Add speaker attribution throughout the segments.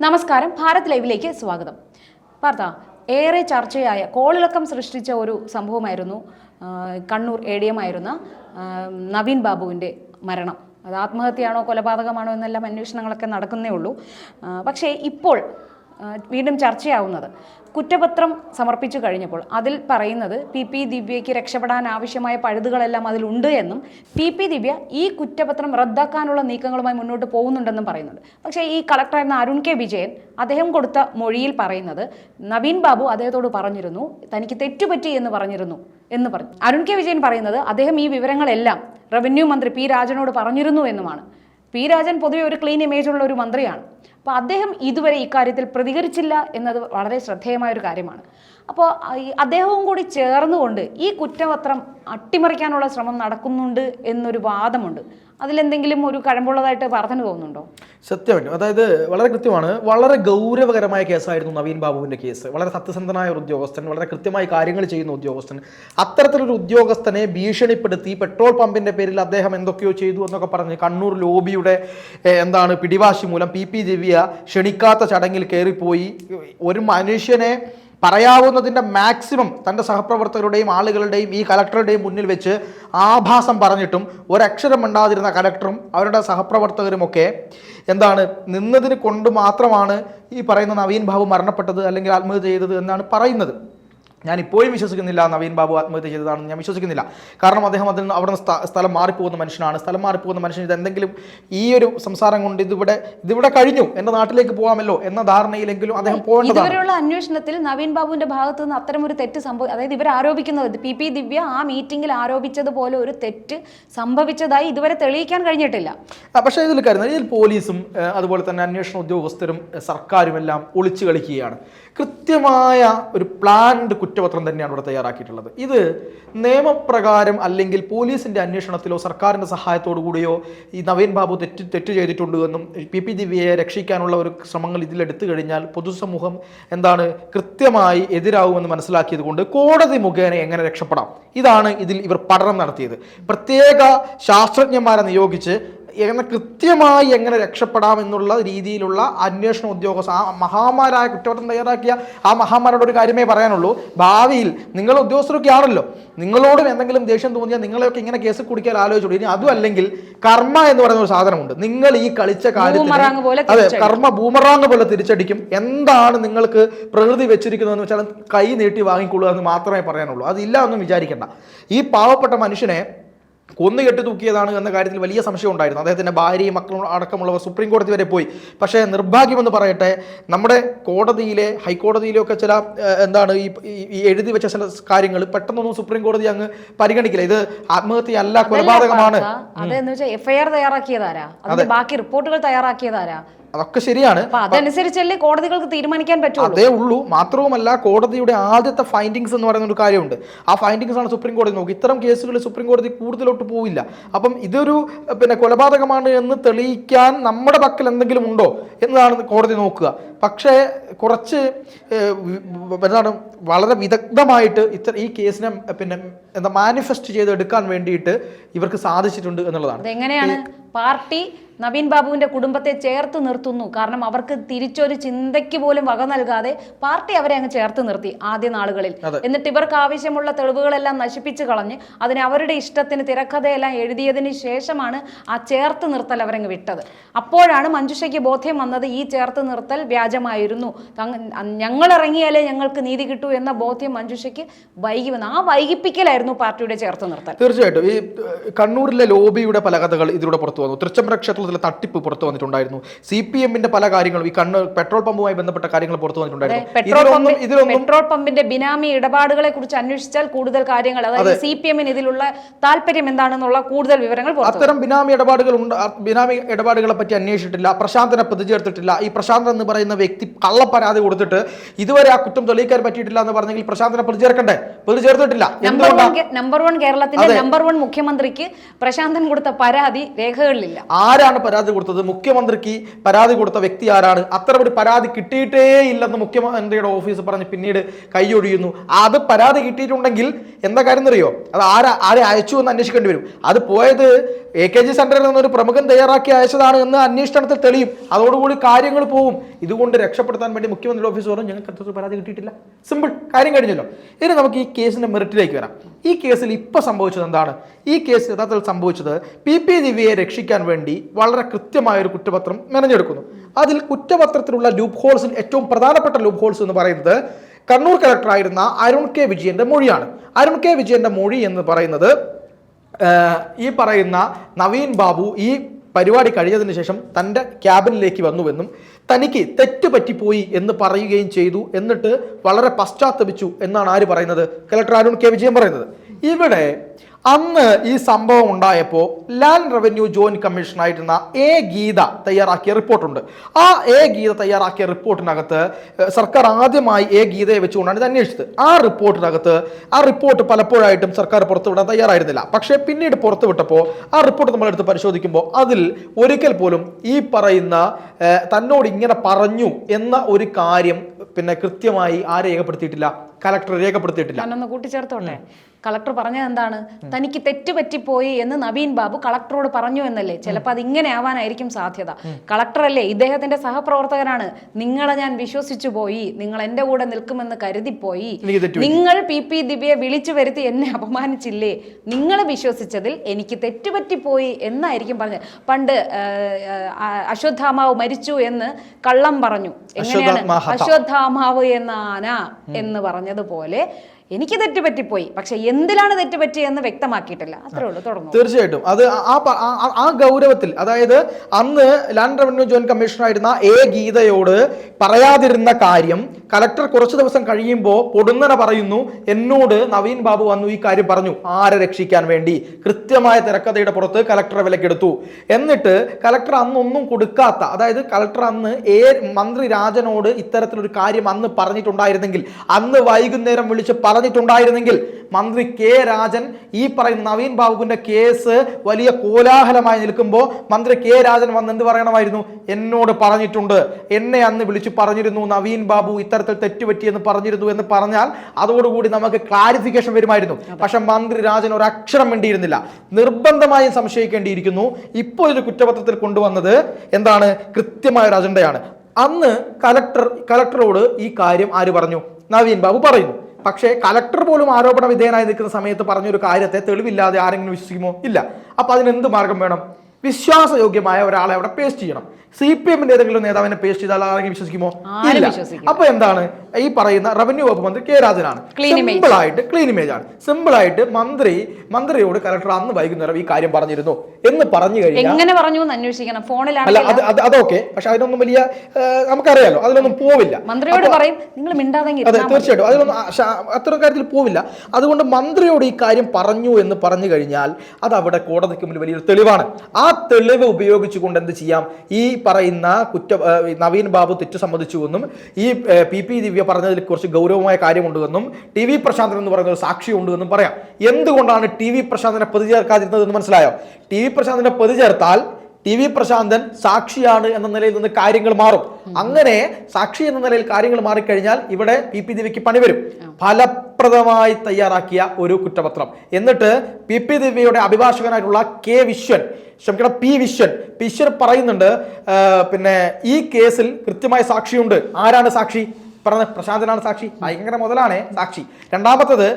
Speaker 1: നമസ്കാരം ഭാരത് ലൈവിലേക്ക് സ്വാഗതം. വാർത്ത ഏറെ ചർച്ചയായ കോളിളക്കം സൃഷ്ടിച്ച ഒരു സംഭവമായിരുന്നു കണ്ണൂർ എ ഡി എം ആയിരുന്ന നവീൻ ബാബുവിന്റെ മരണം. അത് ആത്മഹത്യയാണോ കൊലപാതകമാണോ എന്നെല്ലാം അന്വേഷണങ്ങളൊക്കെ നടക്കുന്നേ ഉള്ളൂ. പക്ഷേ ഇപ്പോൾ വീണ്ടും ചർച്ചയാവുന്നത്. കുറ്റപത്രം സമർപ്പിച്ചു കഴിഞ്ഞപ്പോൾ അതിൽ പറയുന്നത് പി പി ദിവ്യയ്ക്ക് രക്ഷപ്പെടാൻ ആവശ്യമായ പഴുതുകളെല്ലാം അതിലുണ്ട് എന്നും പി പി ദിവ്യ ഈ കുറ്റപത്രം റദ്ദാക്കാനുള്ള നീക്കങ്ങളുമായി മുന്നോട്ട് പോകുന്നുണ്ടെന്നും പറയുന്നുണ്ട് പക്ഷേ ഈ കളക്ടറായിരുന്ന അരുൺ കെ വിജയൻ അദ്ദേഹം കൊടുത്ത മൊഴിയിൽ പറയുന്നത് നവീൻ ബാബു അദ്ദേഹത്തോട് പറഞ്ഞിരുന്നു തനിക്ക് തെറ്റുപറ്റി എന്ന് പറഞ്ഞിരുന്നു എന്ന് പറഞ്ഞു. അരുൺ കെ വിജയൻ പറയുന്നത് അദ്ദേഹം ഈ വിവരങ്ങളെല്ലാം റവന്യൂ മന്ത്രി പി രാജനോട് പറഞ്ഞിരുന്നു എന്നുമാണ്. പി രാജൻ പൊതുവെ ഒരു ക്ലീൻ ഇമേജുള്ള ഒരു മന്ത്രിയാണ്. അപ്പോൾ അദ്ദേഹം ഇതുവരെ ഇക്കാര്യത്തിൽ പ്രതികരിച്ചില്ല എന്നത് വളരെ ശ്രദ്ധേയമായ ഒരു കാര്യമാണ് അപ്പോൾ അദ്ദേഹവും കൂടി ചേർന്നുകൊണ്ട് ഈ കുറ്റപത്രം അട്ടിമറിക്കാനുള്ള ശ്രമം നടക്കുന്നുണ്ട് എന്നൊരു വാദമുണ്ട്. അതിലെന്തെങ്കിലും ഒരു കഴമ്പുള്ളതായിട്ട് പറഞ്ഞു തോന്നുന്നുണ്ടോ
Speaker 2: സത്യമായിട്ടും. അതായത് വളരെ കൃത്യമാണ്. വളരെ ഗൗരവകരമായ കേസായിരുന്നു നവീൻ ബാബുവിന്റെ കേസ്. വളരെ സത്യസന്ധനായ ഒരു ഉദ്യോഗസ്ഥൻ വളരെ കൃത്യമായി കാര്യങ്ങൾ ചെയ്യുന്ന ഉദ്യോഗസ്ഥൻ. അത്തരത്തിലൊരു ഉദ്യോഗസ്ഥനെ ഭീഷണിപ്പെടുത്തി പെട്രോൾ പമ്പിന്റെ പേരിൽ അദ്ദേഹം എന്തൊക്കെയോ ചെയ്തു എന്നൊക്കെ പറഞ്ഞ് കണ്ണൂർ ലോബിയുടെ എന്താണ് പിടിവാശി മൂലം പി പി ദിവ്യ ക്ഷണിക്കാത്ത ചടങ്ങിൽ കയറിപ്പോയി. ഒരു മനുഷ്യനെ പറയാവുന്നതിന്റെ മാക്സിമം തന്റെ സഹപ്രവർത്തകരുടെയും ആളുകളുടെയും ഈ കലക്ടറുടെയും മുന്നിൽ വെച്ച് ആഭാസം പറഞ്ഞിട്ടും ഒരക്ഷരം ഉണ്ടാതിരുന്ന കലക്ടറും അവരുടെ സഹപ്രവർത്തകരുമൊക്കെ എന്താണ് നിന്നതിന് കൊണ്ട് മാത്രമാണ് ഈ പറയുന്ന നവീൻ ബാബു മരണപ്പെട്ടത് അല്ലെങ്കിൽ ആത്മഹത്യ ചെയ്തത് എന്നാണ് പറയുന്നത്. ഞാൻ ഇപ്പോഴും വിശ്വസിക്കുന്നില്ല നവീൻ ബാബു ആത്മഹത്യ ചെയ്തതാണെന്ന് ഞാൻ വിശ്വസിക്കുന്നില്ല. കാരണം അദ്ദേഹം അതിൽ നിന്ന് അവിടെ നിന്ന് സ്ഥലം മാറിപ്പോകുന്ന മനുഷ്യനാണ്. സ്ഥലം മാറിപ്പോകുന്ന മനുഷ്യൻ ഇത് എന്തെങ്കിലും ഈ ഒരു സംസാരം കൊണ്ട് ഇതിവിടെ ഇതിവിടെ കഴിഞ്ഞു. എന്റെ നാട്ടിലേക്ക് പോകാമല്ലോ എന്ന ധാരണയിലെങ്കിലും അദ്ദേഹം പോകേണ്ടതാണ്.
Speaker 1: ഇവരുള്ള അന്വേഷണത്തിൽ നവീൻ ബാബുവിന്റെ ഭാഗത്തു നിന്ന് അത്തരം ഒരു തെറ്റ് സംഭവം അതായത് ഇവർ ആരോപിക്കുന്നത് പി. പി. ദിവ്യ ആ മീറ്റിംഗിൽ ആരോപിച്ചതുപോലെ ഒരു തെറ്റ് സംഭവിച്ചതായി ഇതുവരെ തെളിയിക്കാൻ കഴിഞ്ഞിട്ടില്ല.
Speaker 2: പക്ഷേ ഇതിൽ കാര്യം ഇതിൽ പോലീസും അതുപോലെ തന്നെ അന്വേഷണ ഉദ്യോഗസ്ഥരും സർക്കാരും എല്ലാം ഒളിച്ചു കളിക്കുകയാണ്. കൃത്യമായ ഒരു പ്ലാൻഡ് കുറ്റപത്രം തന്നെയാണ് ഇവിടെ തയ്യാറാക്കിയിട്ടുള്ളത്. ഇത് നിയമപ്രകാരം അല്ലെങ്കിൽ പോലീസിന്റെ അന്വേഷണത്തിലോ സർക്കാരിന്റെ സഹായത്തോടു കൂടിയോ ഈ നവീൻ ബാബു തെറ്റ് തെറ്റ് ചെയ്തിട്ടുണ്ട് എന്നും പി പി ദിവ്യയെ രക്ഷിക്കാനുള്ള ഒരു ശ്രമങ്ങൾ ഇതിലെടുത്തു കഴിഞ്ഞാൽ പൊതുസമൂഹം എന്താണ് കൃത്യമായി എതിരാകുമെന്ന് മനസ്സിലാക്കിയത് കൊണ്ട് കോടതി മുഖേന എങ്ങനെ രക്ഷപ്പെടാം? ഇതാണ് ഇതിൽ ഇവർ പഠനം നടത്തിയത്. പ്രത്യേക ശാസ്ത്രജ്ഞന്മാരെ നിയോഗിച്ച് എങ്ങനെ കൃത്യമായി എങ്ങനെ രക്ഷപ്പെടാം എന്നുള്ള രീതിയിലുള്ള അന്വേഷണ ഉദ്യോഗസ്ഥ ആ മഹാമാരായ കുറ്റപത്രം തയ്യാറാക്കിയ ആ മഹാമാരോട് ഒരു കാര്യമേ പറയാനുള്ളൂ. ഭാവിയിൽ നിങ്ങൾ ഉദ്യോഗസ്ഥരൊക്കെ ആണല്ലോ. നിങ്ങളോടും എന്തെങ്കിലും ദേഷ്യം തോന്നിയാൽ നിങ്ങളെയൊക്കെ ഇങ്ങനെ കേസ് കുടിക്കാൻ ആലോചിച്ചോളൂ. ഇനി അതും അല്ലെങ്കിൽ കർമ്മ എന്ന് പറയുന്ന ഒരു സാധനമുണ്ട്. നിങ്ങൾ ഈ കളിച്ച
Speaker 1: കാര്യം
Speaker 2: കാര്യത്തിൽ അതെ കർമ്മ ബൂമറാങ് പോലെ തിരിച്ചടിക്കും. എന്താണ് നിങ്ങൾക്ക് പ്രകൃതി വെച്ചിരിക്കുന്നതെന്ന് വെച്ചാൽ കൈ നീട്ടി വാങ്ങിക്കൊള്ളുക എന്ന് മാത്രമേ പറയാനുള്ളൂ. അതില്ല എന്നും വിചാരിക്കേണ്ട. ഈ പാവപ്പെട്ട മനുഷ്യനെ കൊന്നു കെട്ടി തൂക്കിയതാണ് എന്ന കാര്യത്തിൽ വലിയ സംശയം ഉണ്ടായിരുന്നു. അദ്ദേഹത്തിന്റെ ഭാര്യയും മക്കളും അടക്കമുള്ളവർ സുപ്രീം കോടതി വരെ പോയി. പക്ഷേ നിർഭാഗ്യമെന്ന് പറയട്ടെ നമ്മുടെ കോടതിയിലെ ഹൈക്കോടതിയിലൊക്കെ ചില എന്താണ് ഈ എഴുതി വെച്ച ചില കാര്യങ്ങൾ പെട്ടെന്നൊന്നും സുപ്രീം കോടതി അങ്ങ് പരിഗണിക്കില്ല. ഇത് ആത്മഹത്യയല്ല കൊലപാതകമാണ്.
Speaker 1: അതെന്ന് വെച്ചാൽ എഫ്ഐആർ തയ്യാറാക്കിയതാരാ ബാക്കി റിപ്പോർട്ടുകൾ തയ്യാറാക്കിയതാരാ
Speaker 2: അതൊക്കെ ശരിയാണ്.
Speaker 1: അതനുസരിച്ചല്ലേ കോടതികൾക്ക് തീരുമാനിക്കാൻ പറ്റുള്ളൂ.
Speaker 2: അതേ ഉള്ളൂ. മാത്രവുമല്ല കോടതിയുടെ ആദ്യത്തെ ഫൈൻഡിങ്സ് എന്ന് പറയുന്ന ഒരു കാര്യമുണ്ട്. ആ ഫൈൻഡിങ്സ് ആണ് സുപ്രീം കോടതി നോക്കുക ഇത്തരം കേസുകൾ സുപ്രീം കോടതി കൂടുതലോട്ട് പോവില്ല. അപ്പം ഇതൊരു പിന്നെ കൊലപാതകമാണ് എന്ന് തെളിയിക്കാൻ നമ്മുടെ പക്കൽ എന്തെങ്കിലും ഉണ്ടോ എന്നതാണ് കോടതി നോക്കുക. പക്ഷേ കുറച്ച് എന്താണ് വളരെ വിദഗ്ധമായിട്ട് ഇത്ര ഈ കേസിനെ പിന്നെ എന്താ മാനിഫെസ്റ്റ് ചെയ്തെടുക്കാൻ വേണ്ടിയിട്ട് ഇവർക്ക് സാധിച്ചിട്ടുണ്ട് എന്നുള്ളതാണ്.
Speaker 1: പാർട്ടി നവീൻ ബാബുവിന്റെ കുടുംബത്തെ ചേർത്ത് നിർത്തുന്നു. കാരണം അവർക്ക് തിരിച്ചൊരു ചിന്തയ്ക്ക് പോലും വക നൽകാതെ പാർട്ടി അവരെ അങ്ങ് ചേർത്ത് നിർത്തി ആദ്യ നാളുകളിൽ. എന്നിട്ട് ഇവർക്ക് ആവശ്യമുള്ള തെളിവുകളെല്ലാം നശിപ്പിച്ച് കളഞ്ഞ് അതിനെ അവരുടെ ഇഷ്ടത്തിന് തിരക്കഥയെല്ലാം എഴുതിയതിന് ശേഷമാണ് ആ ചേർത്ത് നിർത്തൽ അവരങ്ങ് വിട്ടത്. അപ്പോഴാണ് മഞ്ജുഷയ്ക്ക് ബോധ്യം വന്നത് ഈ ചേർത്ത് നിർത്തൽ വ്യാജമായിരുന്നു. ഞങ്ങൾ ഇറങ്ങിയാലേ ഞങ്ങൾക്ക് നീതി കിട്ടൂ എന്ന ബോധ്യം മഞ്ജുഷയ്ക്ക് വൈകി വന്നു. ആ വൈകിപ്പിക്കലായിരുന്നു പാർട്ടിയുടെ ചേർത്ത് നിർത്തൽ.
Speaker 2: തീർച്ചയായിട്ടും. ഈ കണ്ണൂരിലെ ലോബിയുടെ പല കഥകൾ ഇതിലൂടെ പുറത്തു വന്നു. തൃച്ചംബര ക്ഷേത്രത്തിലെ തട്ടിപ്പ് പുറത്തു വന്നിട്ടുണ്ടായിരുന്നു. സി പി എമ്മിന്റെ പല കാര്യങ്ങളും ഈ കണ്ണൂർ പെട്രോൾ പമ്പുമായി ബന്ധപ്പെട്ട കാര്യങ്ങൾ പുറത്തു വന്നിട്ടുണ്ടായിരുന്നു.
Speaker 1: പെട്രോൾ
Speaker 2: ഇതിലൊന്നും
Speaker 1: പെട്രോൾ പമ്പിന്റെ ബിനാമി ഇടപാടുകളെ കുറിച്ച് അന്വേഷിച്ചാൽ കൂടുതൽ കാര്യങ്ങൾ അതായത് സി പി എമ്മിന് ഇതിലുള്ള താല്പര്യം എന്താണെന്നുള്ള കൂടുതൽ വിവരങ്ങൾ പുറത്തു
Speaker 2: അത്തരം ബിനാമി ഇടപാടുകൾ ഉണ്ട് ബിനാമി ഇടപാടുകളെ പറ്റി അന്വേഷിച്ചിട്ടില്ല പ്രശാന്തനെ പ്രതി ചേർത്തിട്ടില്ല ഈ പ്രശാന്തൻ എന്ന് പറയുന്ന വ്യക്തി കള്ളപ്പരാതി കൊടുത്തിട്ട് ഇതുവരെ ആ കുറ്റം തെളിയിക്കാൻ പറ്റിയിട്ടില്ല എന്ന് പറഞ്ഞെങ്കിൽ പ്രശാന്തനെ പ്രതി ചേർക്കണ്ടേ പ്രതി ചേർത്തിട്ടില്ല
Speaker 1: നമ്പർ വൺ കേരളത്തിന്റെ നമ്പർ വൺ മുഖ്യമന്ത്രിക്ക് പ്രശാന്തൻ കൊടുത്ത പരാതി രേഖകളിലില്ല
Speaker 2: ആരാണ് ആരാണ് പരാതി കൊടുത്തത്? മുഖ്യമന്ത്രിക്ക് പരാതി കൊടുത്ത വ്യക്തി ആരാണ്? അത്ര ഒരു പരാതി കിട്ടിയിട്ടേ ഇല്ലെന്ന് മുഖ്യമന്ത്രിയുടെ ഓഫീസ് പറഞ്ഞ് പിന്നീട് കൈയൊഴിയുന്നു. അത് പരാതി കിട്ടിയിട്ടുണ്ടെങ്കിൽ എന്താ കാര്യം എന്നറിയോ? അത് ആരാ ആരെ അയച്ചു എന്ന് അന്വേഷിക്കേണ്ടി വരും. അത് പോയത് എ കെ ജി സെന്ററിൽ നിന്നൊരു പ്രമുഖൻ തയ്യാറാക്കി അയച്ചതാണ് എന്ന് അന്വേഷണത്തിൽ തെളിയും. അതോടുകൂടി കാര്യങ്ങൾ പോവും. ഇതുകൊണ്ട് രക്ഷപ്പെടുത്താൻ വേണ്ടി മുഖ്യമന്ത്രിയുടെ ഓഫീസ് പറഞ്ഞു ഞങ്ങൾക്ക് അത്ര പരാതി കിട്ടിയിട്ടില്ല. സിമ്പിൾ കാര്യം കഴിഞ്ഞല്ലോ. ഇനി നമുക്ക് ഈ കേസിന്റെ മെറിറ്റിലേക്ക് വരാം. ഈ കേസിൽ ഇപ്പൊ സംഭവിച്ചത് എന്താണ്? ഈ കേസ് യഥാർത്ഥത്തിൽ സംഭവിച്ചത് പി പി ദിവ്യയെ രക്ഷിക്കാൻ വേണ്ടി വളരെ കൃത്യമായ ഒരു കുറ്റപത്രം മെനഞ്ഞെടുക്കുന്നു. അതിൽ കുറ്റപത്രത്തിലുള്ള ലൂപ്പ് ഹോൾസിൽ ഏറ്റവും പ്രധാനപ്പെട്ട ലൂപ്പ് ഹോൾസ് എന്ന് പറയുന്നത് കണ്ണൂർ കലക്ടറായിരുന്ന അരുൺ കെ വിജയന്റെ മൊഴിയാണ്. അരുൺ കെ വിജയന്റെ മൊഴി എന്ന് പറയുന്നത് ഈ പറയുന്ന നവീൻ ബാബു ഈ പരിപാടി കഴിഞ്ഞതിന് ശേഷം തന്റെ ക്യാബിനിലേക്ക് വന്നുവെന്നും തനിക്ക് തെറ്റ് പറ്റിപ്പോയി എന്ന് പറയുകയും ചെയ്തു എന്നിട്ട് വളരെ പശ്ചാത്തപിച്ചു എന്നാണ് ആര് പറയുന്നത്? കലക്ടർ അരുൺ കെ വിജയൻ പറയുന്നത്. ഇവിടെ അന്ന് ഈ സംഭവം ഉണ്ടായപ്പോൾ ലാൻഡ് റവന്യൂ ജോയിന്റ് കമ്മീഷനായിരുന്ന എ ഗീത തയ്യാറാക്കിയ റിപ്പോർട്ടുണ്ട്. ആ എ ഗീത തയ്യാറാക്കിയ റിപ്പോർട്ടിനകത്ത് സർക്കാർ ആദ്യമായി എ ഗീതയെ വെച്ചുകൊണ്ടാണ് ഇത് അന്വേഷിച്ചത്. ആ റിപ്പോർട്ടിനകത്ത് ആ റിപ്പോർട്ട് പലപ്പോഴായിട്ടും സർക്കാർ പുറത്തുവിടാൻ തയ്യാറായിരുന്നില്ല. പക്ഷേ പിന്നീട് പുറത്തുവിട്ടപ്പോൾ ആ റിപ്പോർട്ട് നമ്മളെടുത്ത് പരിശോധിക്കുമ്പോൾ അതിൽ ഒരിക്കൽ പോലും ഈ പറയുന്ന തന്നോട് ഇങ്ങനെ പറഞ്ഞു എന്ന ഒരു കാര്യം പിന്നെ കൃത്യമായി ആരെ രേഖപ്പെടുത്തിയിട്ടില്ല? കലക്ടർ രേഖപ്പെടുത്തിയിട്ടില്ല.
Speaker 1: കൂട്ടിച്ചേർത്തോണ്ടേ കളക്ടർ പറഞ്ഞത് എന്താണ്? തനിക്ക് തെറ്റുപറ്റിപ്പോയി എന്ന് നവീൻ ബാബു കളക്ടറോട് പറഞ്ഞു എന്നല്ലേ? ചിലപ്പോൾ അത് ഇങ്ങനെ ആവാനായിരിക്കും സാധ്യത. കളക്ടർ അല്ലേ ഇദ്ദേഹത്തിന്റെ സഹപ്രവർത്തകനാണ്. നിങ്ങളെ ഞാൻ വിശ്വസിച്ചു പോയി. നിങ്ങൾ എന്റെ കൂടെ നിൽക്കുമെന്ന് കരുതിപ്പോയി നിങ്ങൾ പി. പി. ദിവ്യയെ വിളിച്ചു വരുത്തി എന്നെ അപമാനിച്ചില്ലേ? നിങ്ങൾ വിശ്വസിച്ചതിൽ എനിക്ക് തെറ്റുപറ്റിപ്പോയി എന്നായിരിക്കും പറഞ്ഞത്. പണ്ട് അശ്വത്ഥാമാവ് മരിച്ചു എന്ന് കള്ളം പറഞ്ഞു. എങ്ങനെയാണ്. അശ്വത്ഥാമാവ് എന്ന ആന എന്ന് പറഞ്ഞതുപോലെ എനിക്ക് തെറ്റ് തെറ്റുപറ്റിപ്പോയി പക്ഷെ എന്തിലാണ് തെറ്റുപറ്റിയെന്ന് വ്യക്തമാക്കിയിട്ടില്ല. അത്രേ ഉള്ളൂ തുടങ്ങും.
Speaker 2: തീർച്ചയായിട്ടും. അത് ആ- ആ ഗൗരവത്തിൽ അതായത് അന്ന് ലാൻഡ് റവന്യൂ ജോയിന്റ് കമ്മീഷണറായിരുന്ന എ ഗീതയോട് പറയാതിരുന്ന കാര്യം കലക്ടർ കുറച്ച് ദിവസം കഴിയുമ്പോൾ പൊടുന്നനെ പറയുന്നു എന്നോട് നവീൻ ബാബു വന്നു ഈ കാര്യം പറഞ്ഞു. ആരെ രക്ഷിക്കാൻ വേണ്ടി? കൃത്യമായ തിരക്കഥയുടെ പുറത്ത് കലക്ടറെ വിലക്കെടുത്തു. എന്നിട്ട് കലക്ടർ അന്നൊന്നും കൊടുക്കാത്ത അതായത് കലക്ടർ അന്ന് ഏ മന്ത്രി രാജനോട് ഇത്തരത്തിലൊരു കാര്യം അന്ന് പറഞ്ഞിട്ടുണ്ടായിരുന്നെങ്കിൽ അന്ന് വൈകുന്നേരം വിളിച്ച് പറഞ്ഞിട്ടുണ്ടായിരുന്നെങ്കിൽ മന്ത്രി കെ രാജൻ ഈ പറയുന്ന നവീൻ ബാബുവിന്റെ കേസ് വലിയ കോലാഹലമായി നിൽക്കുമ്പോൾ മന്ത്രി കെ രാജൻ വന്ന് എന്ത് പറയണമായിരുന്നു? എന്നോട് പറഞ്ഞിട്ടുണ്ട്. എന്നെ അന്ന് വിളിച്ചു പറഞ്ഞിരുന്നു നവീൻ ബാബു ഇത്തരത്തിൽ തെറ്റുപറ്റിയെന്ന് പറഞ്ഞിരുന്നു എന്ന് പറഞ്ഞാൽ അതോടുകൂടി നമുക്ക് ക്ലാരിഫിക്കേഷൻ വരുമായിരുന്നു. പക്ഷെ മന്ത്രി രാജൻ ഒരു അക്ഷരം വേണ്ടിയിരുന്നില്ല നിർബന്ധമായും സംശയിക്കേണ്ടിയിരിക്കുന്നു. ഇപ്പോൾ ഒരു കുറ്റപത്രത്തിൽ കൊണ്ടുവന്നത് എന്താണ്? കൃത്യമായ ഒരു അജണ്ടയാണ്. അന്ന് കലക്ടർ കലക്ടറോട് ഈ കാര്യം ആര് പറഞ്ഞു? നവീൻ ബാബു പറയുന്നു. പക്ഷേ കലക്ടർ പോലും ആരോപണ വിധേയനായി നിൽക്കുന്ന സമയത്ത് പറഞ്ഞൊരു കാര്യത്തെ തെളിവില്ലാതെ ആരെങ്കിലും വിശ്വസിക്കുമോ? ഇല്ല. അപ്പോൾ അതിനെന്ത് മാർഗം വേണം? വിശ്വാസയോഗ്യമായ ഒരാളെ അവിടെ പേസ്റ്റ് ചെയ്യണം. സി പി എമ്മിന്റെ ഏതെങ്കിലും നേതാവിനെ പേസ്റ്റ് ചെയ്താൽ ആരെങ്കിലും വിശ്വസിക്കുമോ? ഇല്ല. അപ്പൊ എന്താണ്? ഈ പറയുന്ന റവന്യൂ വകുപ്പ് മന്ത്രി കെ രാജനാണ്. സിമ്പിൾ ആയിട്ട് ക്ലീൻ ഇമേജ് ആണ്. സിമ്പിൾ ആയിട്ട് മന്ത്രി മന്ത്രിയോട് കലക്ടർ അന്ന് വൈകുന്നേരം ഈ കാര്യം പറഞ്ഞിരുന്നു. എന്ന് പറഞ്ഞു കഴിഞ്ഞാൽ
Speaker 1: എങ്ങനെ പറഞ്ഞു അന്വേഷിക്കണം? ഫോണിലാണ്
Speaker 2: അത് അത് അതൊക്കെ. പക്ഷെ അതിനൊന്നും വലിയ നമുക്കറിയാലോ അതിലൊന്നും പോവില്ല.
Speaker 1: മന്ത്രിയോട് പറയും നിങ്ങൾ മിണ്ടാതെ
Speaker 2: അതെ തീർച്ചയായിട്ടും. അതിലൊന്നും അത്ര അത്തരം കാര്യത്തിൽ പോവില്ല. അതുകൊണ്ട് മന്ത്രിയോട് ഈ കാര്യം പറഞ്ഞു എന്ന് പറഞ്ഞു കഴിഞ്ഞാൽ അത് അവിടെ കോടതിക്ക് മുന്നിൽ വലിയൊരു തെളിവാണ്. ആ തെളിവ് ഉപയോഗിച്ചുകൊണ്ട് എന്ത് ചെയ്യാം? ഈ പറയുന്ന കുറ്റ നവീൻ ബാബു തെറ്റ് സമ്മതിച്ചുവെന്നും ഈ പി പി ദിവ്യ പറഞ്ഞതിൽ കുറച്ച് ഗൗരവമായ കാര്യമുണ്ടെന്നും ടി വി പ്രശാന്തൻ എന്ന് പറയുന്ന ഒരു സാക്ഷി ഉണ്ടെന്നും പറയാം. എന്തുകൊണ്ടാണ് ടി വി പ്രശാന്തനെ പ്രതി ചേർക്കാതിരുന്നത് എന്ന് മനസ്സിലായോ? ടി വി പ്രശാന്തനെ പ്രതി ചേർത്താൽ ടി വി പ്രശാന്തൻ സാക്ഷിയാണ് എന്ന നിലയിൽ നിന്ന് കാര്യങ്ങൾ മാറും. അങ്ങനെ സാക്ഷി എന്ന നിലയിൽ കാര്യങ്ങൾ മാറിക്കഴിഞ്ഞാൽ ഇവിടെ പി പി ദിവ്യക്ക് പണി വരും. ഫലപ്രദമായി തയ്യാറാക്കിയ ഒരു കുറ്റപത്രം. എന്നിട്ട് പി പി ദിവ്യയുടെ അഭിഭാഷകനായിട്ടുള്ള കെ വിശ്വൻ ക്ഷമിക്കണം പി വിശ്വൻ പി വിശ്വൻ പറയുന്നുണ്ട് പിന്നെ ഈ കേസിൽ കൃത്യമായ സാക്ഷിയുണ്ട്. ആരാണ് സാക്ഷി? പറഞ്ഞ പ്രശാന്തനാണ് സാക്ഷി. ഭയങ്കര മുതലാണ് സാക്ഷി. രണ്ടാമത്തത്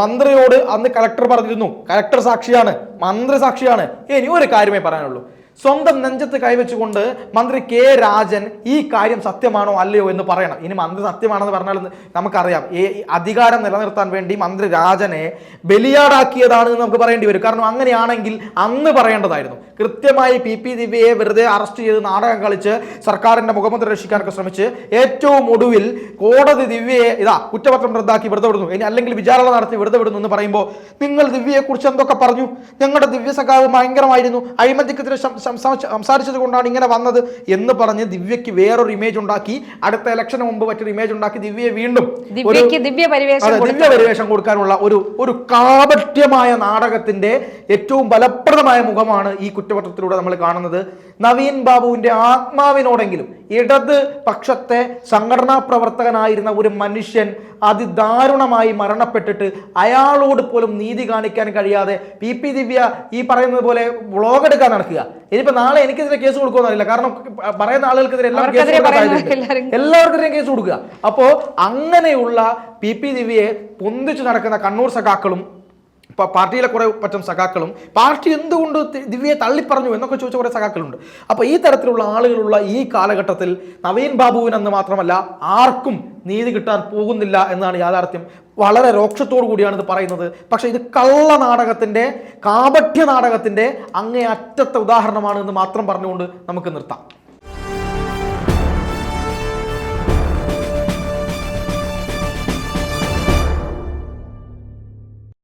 Speaker 2: മന്ത്രിയോട് അന്ന് കലക്ടർ പറഞ്ഞിരുന്നു. കലക്ടർ സാക്ഷിയാണ് മന്ത്രി സാക്ഷിയാണ്. ഇനി ഒരു കാര്യമേ പറയാനുള്ളൂ. സ്വന്തം നെഞ്ചത്ത് കൈവച്ചുകൊണ്ട് മന്ത്രി കെ രാജൻ ഈ കാര്യം സത്യമാണോ അല്ലയോ എന്ന് പറയണം. ഇനി മന്ത്രി സത്യമാണെന്ന് പറഞ്ഞാൽ നമുക്കറിയാം. ഈ അധികാരം നിലനിർത്താൻ വേണ്ടി മന്ത്രി രാജനെ ബലിയാടാക്കിയതാണ് എന്ന് നമുക്ക് പറയേണ്ടി വരും. കാരണം അങ്ങനെയാണെങ്കിൽ അന്ന് പറയേണ്ടതായിരുന്നു. കൃത്യമായി പി പി ദിവ്യയെ വെറുതെ അറസ്റ്റ് ചെയ്ത് നാടകം കളിച്ച് സർക്കാരിന്റെ മുഖമുദ്ര രക്ഷിക്കാനൊക്കെ ശ്രമിച്ച് ഏറ്റവും ഒടുവിൽ കോടതി ദിവ്യയെ ഇതാ കുറ്റപത്രം റദ്ദാക്കി വെറുതെ വിടുന്നു. ഇനി അല്ലെങ്കിൽ വിചാരണ നടത്തി വെറുതെ വിടുന്നു എന്ന് പറയുമ്പോൾ നിങ്ങൾ ദിവ്യയെക്കുറിച്ച് എന്തൊക്കെ പറഞ്ഞു? ഞങ്ങളുടെ ദിവ്യ സഖാവ് ഭയങ്കരമായിരുന്നു. അഴിമതിക്കെതിരെ ശം- സംസാരിച്ചത് കൊണ്ടാണ് ഇങ്ങനെ വന്നത് എന്ന് പറഞ്ഞ് ദിവ്യക്ക് വേറൊരു ഇമേജ് ഉണ്ടാക്കി. അടുത്ത ഇലക്ഷന് മുമ്പ് മറ്റൊരു ഇമേജ് ഉണ്ടാക്കി ദിവ്യയെ വീണ്ടും
Speaker 1: ദിവ്യ പരിവേഷം
Speaker 2: കൊടുക്കാനുള്ള ഒരു ഒരു കാപട്യമായ നാടകത്തിന്റെ ഏറ്റവും ഫലപ്രദമായ മുഖമാണ് ഈ കുറ്റപത്രത്തിലൂടെ നമ്മൾ കാണുന്നത്. നവീൻ ബാബുവിന്റെ ആത്മാവിനോടെങ്കിലും ഇടത് പക്ഷത്തെ സംഘടനാ പ്രവർത്തകനായിരുന്ന ഒരു മനുഷ്യൻ അതിദാരുണമായി മരണപ്പെട്ടിട്ട് അയാളോട് പോലും നീതി കാണിക്കാൻ കഴിയാതെ പി പി ദിവ്യ ഈ പറയുന്നത് പോലെ വ്ളോഗ് എടുക്കാൻ നടക്കുക. ഇനിയിപ്പോ നാളെ എനിക്കെതിരെ കേസ് കൊടുക്കുമെന്നറിയില്ല കാരണം പറയുന്ന ആളുകൾക്കെതിരെ എല്ലാവർക്കും കേസ് കൊടുക്കുക. അപ്പോൾ അങ്ങനെയുള്ള പി പി ദിവ്യയെ പൊന്തിച്ചു നടക്കുന്ന കണ്ണൂർ സഖാക്കളും പാർട്ടിയിലെ കുറേ പറ്റം സഖാക്കളും പാർട്ടി എന്തുകൊണ്ട് ദിവ്യയെ തള്ളിപ്പറഞ്ഞു എന്നൊക്കെ ചോദിച്ച കുറേ സഖാക്കളുണ്ട്. അപ്പോൾ ഈ തരത്തിലുള്ള ആളുകളുള്ള ഈ കാലഘട്ടത്തിൽ നവീൻ ബാബുവിനെന്ന് മാത്രമല്ല ആർക്കും നീതി കിട്ടാൻ പോകുന്നില്ല എന്നാണ് യാഥാർത്ഥ്യം. വളരെ രോക്ഷത്തോടു കൂടിയാണ് ഇത് പറയുന്നത്. പക്ഷേ ഇത് കള്ള നാടകത്തിന്റെ കാപഠ്യ നാടകത്തിന്റെ അങ്ങേ അറ്റത്തെ ഉദാഹരണമാണ് എന്ന് മാത്രം പറഞ്ഞുകൊണ്ട് നമുക്ക് നിർത്താം.